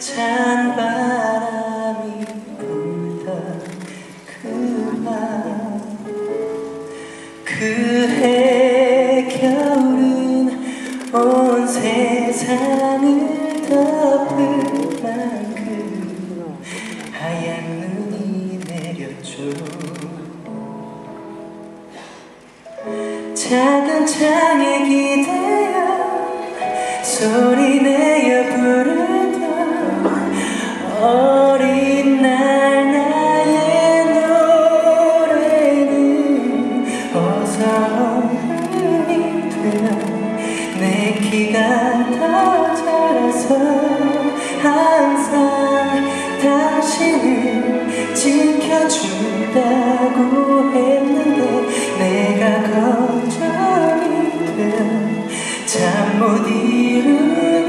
찬 바람이 불다. 그날 그해 겨울은 온 세상을 덮을 만큼 하얀 눈이 내렸죠 작은 창에 기대어 소리 내어 키가 더 자라서 항상 당신을 지켜준다고 했는데 내가 걱정이 돼잠못 이루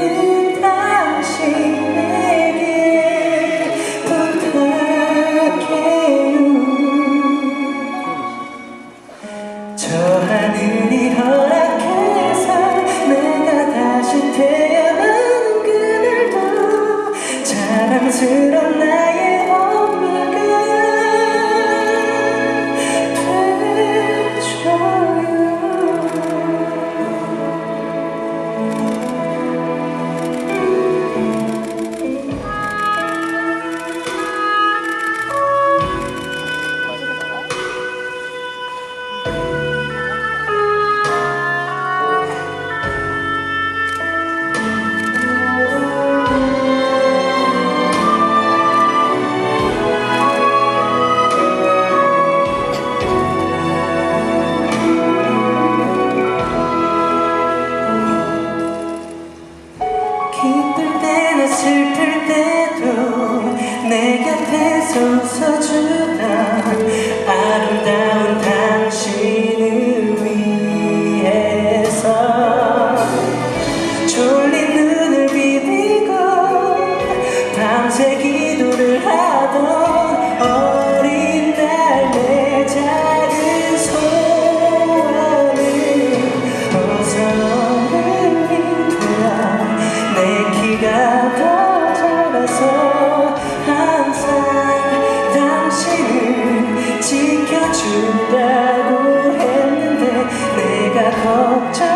so such a talk